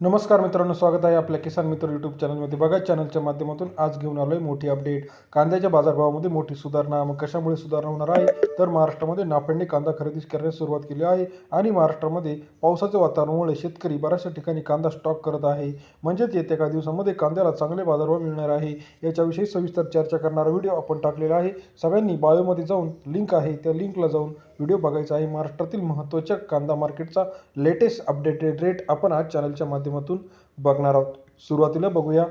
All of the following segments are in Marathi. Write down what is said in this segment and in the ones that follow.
नमस्कार मित्रांनो स्वागत आहे आपल्या किसान मित्र यूट्यूब चॅनलमध्ये बघा चॅनलच्या माध्यमातून आज घेऊन आलो आहे मोठी अपडेट कांद्याच्या बाजारभावामध्ये मोठी सुधारणा मग कशामुळे सुधारणा होणार आहे? तर महाराष्ट्रामध्ये नाफेडने कांदा खरेदी करण्यास सुरुवात केली आहे आणि महाराष्ट्रामध्ये पावसाच्या वातावरणामुळे शेतकरी बऱ्याचशा ठिकाणी कांदा स्टॉक करत आहे. म्हणजेच येत्या काही दिवसामध्ये कांद्याला चांगले बाजारभाव मिळणार आहे. याच्याविषयी सविस्तर चर्चा करणारा व्हिडिओ आपण टाकलेला आहे. सगळ्यांनी बायोमध्ये जाऊन लिंक आहे त्या लिंकला जाऊन व्हिडिओ बघायचा आहे. महाराष्ट्रातील महत्त्वाच्या कांदा मार्केटचा लेटेस्ट अपडेटेड रेट आपण आज चॅनलच्या माध्यमातून बघणार आहोत. सुरुवातीला बघूया.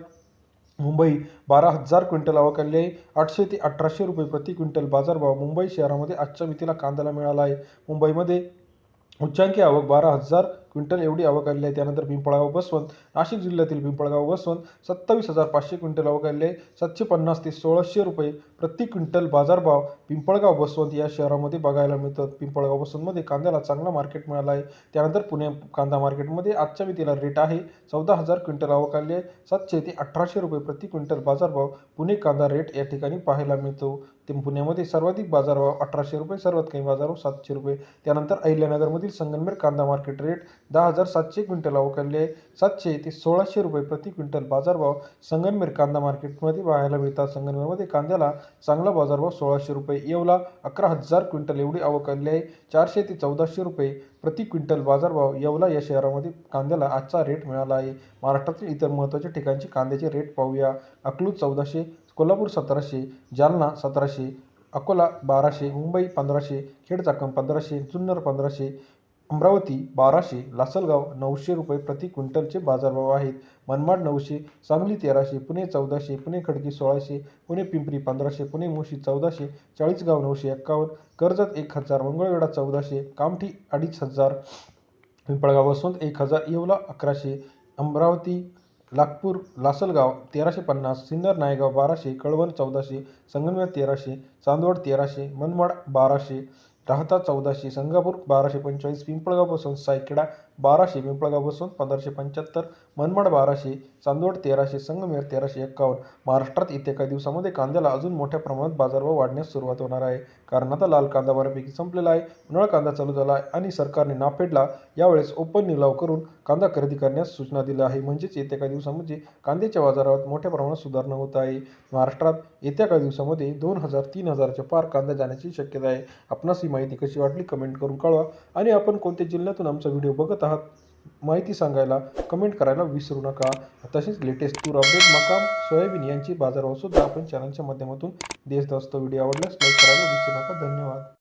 मुंबई बारा हजार क्विंटल अवकाली आहे. आठशे ते अठराशे रुपये प्रति क्विंटल बाजारभाव मुंबई शहरामध्ये आजच्या मितीला कांद्याला मिळाला आहे. मुंबईमध्ये उच्चांकी आवक बारा हजार क्विंटल एवढी आवक आलेली आहे. त्यानंतर पिंपळगाव बसवंत नाशिक जिल्ह्यातील पिंपळगाव बसवंत सत्तावीस हजार पाचशे क्विंटल आवक आलेली आहे. सातशे पन्नास ते सोळाशे रुपये प्रति क्विंटल बाजारभाव पिंपळगाव बसवंत या शहरामध्ये बघायला मिळतात. पिंपळगाव बसवंतमध्ये कांद्याला चांगला मार्केट मिळाला आहे. त्यानंतर पुणे कांदा मार्केटमध्ये आजच्या मितीला रेट आहे. चौदा हजार क्विंटल आवक आली आहे. सातशे ते अठराशे रुपये प्रति क्विंटल बाजारभाव पुणे कांदा रेट या ठिकाणी पाहायला मिळतो. ते पुण्यामध्ये सर्वाधिक बाजारभाव अठराशे रुपये सर्वात कमी बाजारभाव सातशे रुपये. त्यानंतर अहिल्यानगरमधील संगमनेर कांदा मार्केट रेट दहा हजार सातशे क्विंटल अवकाळले आहे. सातशे ते सोळाशे रुपये प्रति क्विंटल बाजारभाव संगमनेर कांदा मार्केटमध्ये पाहायला मिळतात. संगमनेरमध्ये कांद्याला चांगला बाजारभाव सोळाशे रुपये येवला अकरा हजार क्विंटल एवढी अवकाळली आहे. चारशे ते चौदाशे रुपये प्रति क्विंटल बाजारभाव येवला या शहरामध्ये कांद्याला आजचा रेट मिळाला आहे. महाराष्ट्रातील इतर महत्त्वाच्या ठिकाणचे कांद्याचे रेट पाहूया. अकलूज चौदाशे कोल्हापूर सतराशे जालना सतराशे अकोला बाराशे मुंबई पंधराशे खेडचाकम पंधराशे जुन्नर पंधराशे अमरावती बाराशे लासलगाव नऊशे रुपये प्रति क्विंटलचे बाजारभाव आहेत. मनमाड नऊशे सांगली तेराशे पुणे चौदाशे पुणे खडकी सोळाशे पुणे पिंपरी पंधराशे पुणे मुशी चौदाशे चाळीसगाव नऊशे एक्कावन्न कर्जत एक हजार मंगळवेढा चौदाशे कामठी अडीच हजार पिंपळगाव वसंत एक हजार येवला अकराशे अमरावती नागपूर लासलगाव तेराशे पन्नास सिन्नर नायगाव बाराशे कळवण चौदाशे संगमनेर तेराशे चांदवड तेराशे मनमाड बाराशे राहता चौदाशे संगापूर बाराशे पंचेचाळीस पिंपळगावपासून सायखेडा बाराशे पिंपळगावपासून पंधराशे पंच्याहत्तर मनमाड बाराशे चांदवड तेराशे संगमेर तेराशे एक्कावन्न. महाराष्ट्रात येत्या काही दिवसामध्ये कांद्याला अजून मोठ्या प्रमाणात बाजारभाव वाढण्यास सुरुवात होणार आहे. कारण आता लाल कांदा बऱ्यापैकी संपलेला आहे उन्हाळा कांदा चालू झाला आहे आणि सरकारने नाफेडला यावेळेस ओपन निलाव करून कांदा खरेदी करण्यास सूचना दिल्या आहे. म्हणजेच येत्या काही दिवसामध्ये कांद्याच्या बाजारात मोठ्या प्रमाणात सुधारणा होत आहे. महाराष्ट्रात येत्या काही दिवसामध्ये दोन हजार तीन हजारच्या पार कांदा जाण्याची शक्यता आहे. आपणास ही माहिती कशी वाटली कमेंट करून कळवा. आणि आपण कोणत्या जिल्ह्यातून आमचा व्हिडिओ बघत आहात माहिती सांगायला कमेंट करायला विसरू नका. तसेच लेटेस्ट टूर अपडेट मकाम सोयाबीन यांची बाजारभावसुद्धा आपण चॅनलच्या माध्यमातून देत असतो व्हिडिओ आवडल्यास लाईक करायला विसरू नका. धन्यवाद.